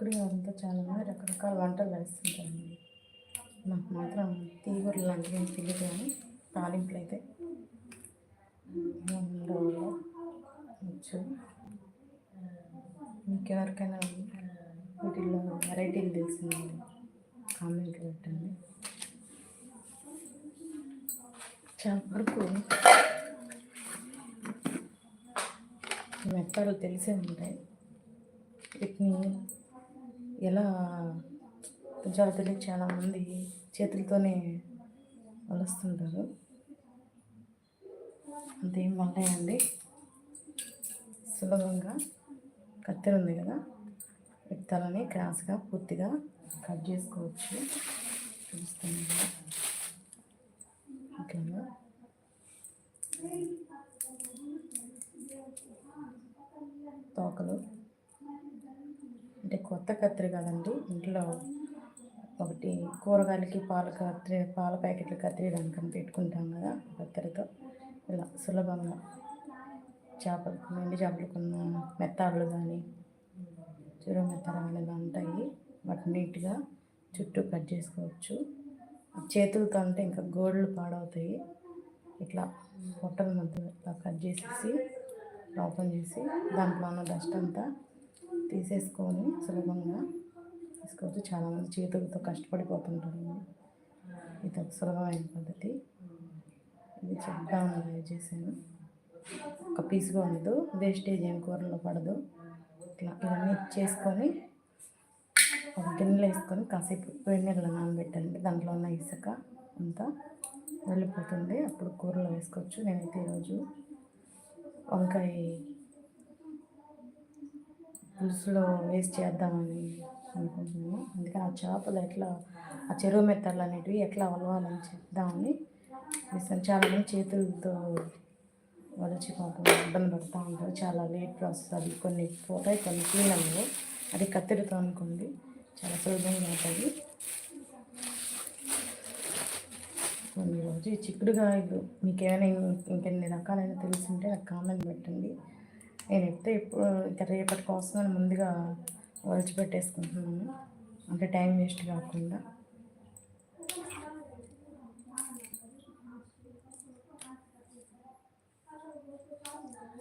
చిక్కుడు అంతా చాలా. మంది రకరకాల వంటలు వేస్తుంటారండి నాకు మాత్రం తీగూరలు లాంటివి ఏం తెలియదు కానీ తాలింపులు అయితే. వచ్చు మీకు ఎవరికైనా వీటిల్లో వెరైటీలు తెలిసిందండి కామెంట్ పెట్టండి. చాలా వరకు మెత్తలు తెలిసే ఉంటాయి. వీటిని ఎలా కొంచెం తెలియక చాలామంది చేతులతోనే వలుస్తుంటారు అంతేం వంటాయండి సులభంగా కత్తెర ఉంది కదా విత్తాలని క్రాస్గా పూర్తిగా కట్ చేసుకోవచ్చు. చూస్తున్నాను ఓకేనా? ఇట్లా తోకలు అంటే కొత్త కత్తిరి కాదండి. ఇంట్లో ఒకటి కూరగాయలకి పాల కత్తిరి పాల ప్యాకెట్లు కత్తిరియడానికని పెట్టుకుంటాం కదా కత్తిరితో. ఇలా సులభంగా చేపలు ఎండి చేపలకున్న మెత్తాళ్ళు కానీ చెరువు మెత్తలు కానీ ఇలా ఉంటాయి. వాటిని నీట్గా చుట్టూ కట్ చేసుకోవచ్చు. చేతులతో అంటే ఇంకా గోడలు పాడవుతాయి. ఇట్లా పొట్టల మధ్య ఇట్లా కట్ చేసేసి ఓపెన్ చేసి దాంట్లో ఉన్న డస్ట్ అంతా తీసేసుకోవాలి సులభంగా తీసుకోవచ్చు. చాలామంది చేతులతో కష్టపడిపోతుంటారు. ఇది ఒక సులభమైన పద్ధతి. ఇది చెప్తాను ట్రై చేశాను. ఒక పీస్గా ఉండదు. వేస్టేజ్ ఏం కూరలో పడదు. ఇట్లా ఇవన్నీ చేసుకొని ఒక గిన్నెలో వేసుకొని కాసేపు వేడి నీళ్ళు నానబెట్టండి. దాంట్లో ఉన్న ఇసుక అంతా వెళ్ళిపోతుంది. అప్పుడు కూరలో వేసుకోవచ్చు. నేనైతే ఈరోజు వంకాయ పులుసులో వేస్ట్ చేద్దామని అనుకుంటున్నాను అందుకని ఆ చేపలు ఎట్లా ఆ చెరువు మెత్తలు అనేటివి ఎట్లా వలవాలని చెప్దామని వేసాను చాలామంది చేతులతో వలిచి పాపం ఇబ్బంది పడుతూ ఉంటారు. చాలా లేట్ ప్రాసెస్ అది. కొన్ని పోతాయి కొన్ని క్లీన్ అది కత్తిరితో అనుకోండి. చాలా సులభంగా అవుతుంది. కొన్ని రోజు చిక్కుడుగా చిక్కుడుగాయలు మీకు ఏమైనా ఇంకెన్ని రకాలైన తెలుసుంటే నాకు కామెంట్ పెట్టండి. నేను ఎప్పుడు ఇప్పుడు ఇంకా రేపటి కోసం అని ముందుగా ఒలిచి పెట్టేసుకుంటున్నాను అంటే టైం వేస్ట్ కాకుండా.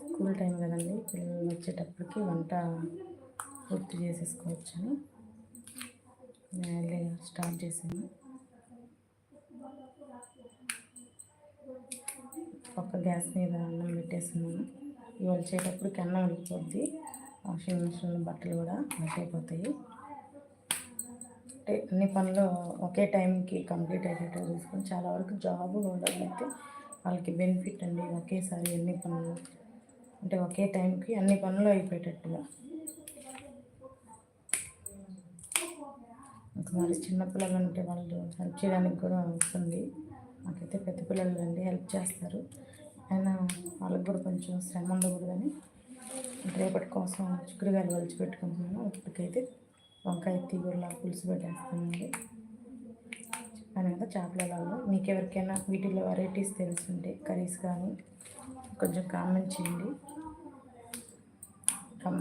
స్కూల్ టైం కదండి పిల్లలు వచ్చేటప్పటికి వంట పూర్తి చేసేసుకోవచ్చని నేను స్టార్ట్ చేశాను. ఒక గ్యాస్ మీద అన్నం పెట్టేస్తున్నాను. ఇవి వచ్చేటప్పటికి అన్నం ఉడికిపోద్ది. వాషింగ్ మిషన్లో బట్టలు కూడా వాష్ అయిపోతాయి అంటే అన్ని పనులు ఒకే టైంకి కంప్లీట్ అయ్యేటట్టు చూసుకొని చాలా వరకు జాబ్ అయితే వాళ్ళకి బెనిఫిట్ అండి ఒకేసారి అన్ని పనులు. అంటే ఒకే టైంకి అన్ని పనులు అయిపోయేటట్టుగా. ఇంకా మరి చిన్నపిల్లలు ఉంటే వాళ్ళు హెల్ప్ చేయడానికి కూడా వస్తుంది. నాకైతే పెద్ద పిల్లలు అండి హెల్ప్ చేస్తారు. అయినా వాళ్ళకి కూడా కొంచెం శ్రమ ఉండకూడదని రేపటి కోసం చిక్కుడుగాయలు వలిచి పెట్టుకుంటున్నాను. ఇప్పటికైతే వంకాయ తీగూరలా పులుసు పెట్టేస్తానండి చెప్పాను కదా చేపలలో మీకు ఎవరికైనా వీటిలో వెరైటీస్ తెలుసుంటే కర్రీస్ కానీ కొంచెం కామెంట్ చేయండి.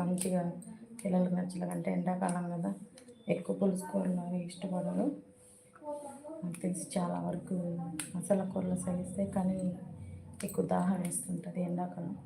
మంచిగా పిల్లలకు నచ్చలేదంటే ఎండాకాలం కదా ఎక్కువ పులుసు కూరలు అవి ఇష్టపడరు. నాకు తెలిసి చాలా వరకు మసాలా కూరలు సేవిస్తాయి కానీ ఎక్కువ దాహం వేస్తుంటుంది ఎండాకాలం.